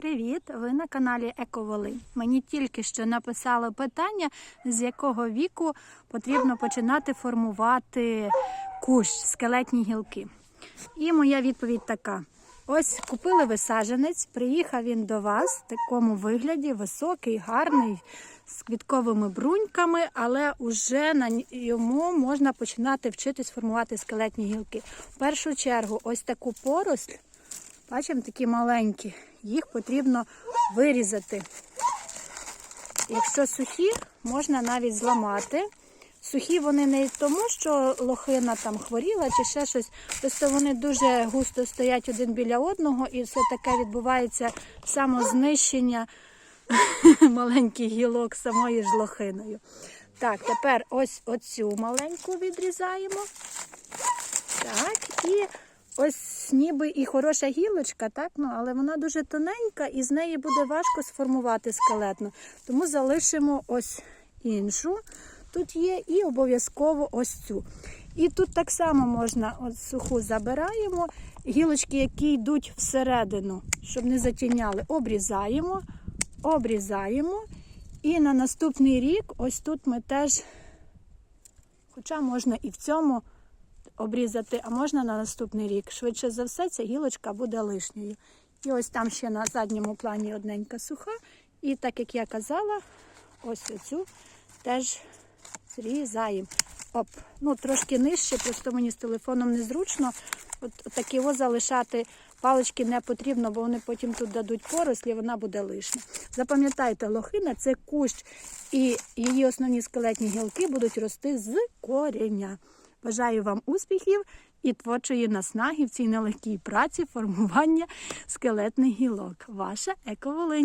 Привіт! Ви на каналі Ековолинь. Мені тільки що написали питання, з якого віку потрібно починати формувати кущ, скелетні гілки. І моя відповідь така: ось купили ви саджанець, приїхав він до вас в такому вигляді, високий, гарний, з квітковими бруньками, але вже на йому можна починати вчитись формувати скелетні гілки. В першу чергу, ось таку поросль. Бачимо, такі маленькі. Їх потрібно вирізати. Якщо сухі, можна навіть зламати. Сухі вони не тому, що лохина там хворіла чи ще щось. Просто вони дуже густо стоять один біля одного, і все таке відбувається самознищення маленьких гілок самою ж лохиною. Так, тепер ось оцю маленьку відрізаємо. Так, і ось ніби і хороша гілочка, так, ну, але вона дуже тоненька і з неї буде важко сформувати скелетну. Тому залишимо ось іншу. Тут є і обов'язково ось цю. І тут так само можна от суху забираємо, гілочки, які йдуть всередину, щоб не затіняли, обрізаємо, обрізаємо. І на наступний рік, ось тут ми теж, хоча можна і в цьому обрізати, а можна на наступний рік. Швидше за все, ця гілочка буде лишньою. І ось там ще на задньому плані одненька суха. І так як я казала, ось оцю теж зрізаємо. Оп, ну трошки нижче, просто мені з телефоном незручно. От такі ось залишати палички не потрібно, бо вони потім тут дадуть порослі, вона буде лишня. Запам'ятайте, лохина це кущ, і її основні скелетні гілки будуть рости з кореня. Бажаю вам успіхів і творчої наснаги в цій нелегкій праці формування скелетних гілок. Ваша Ековолинь.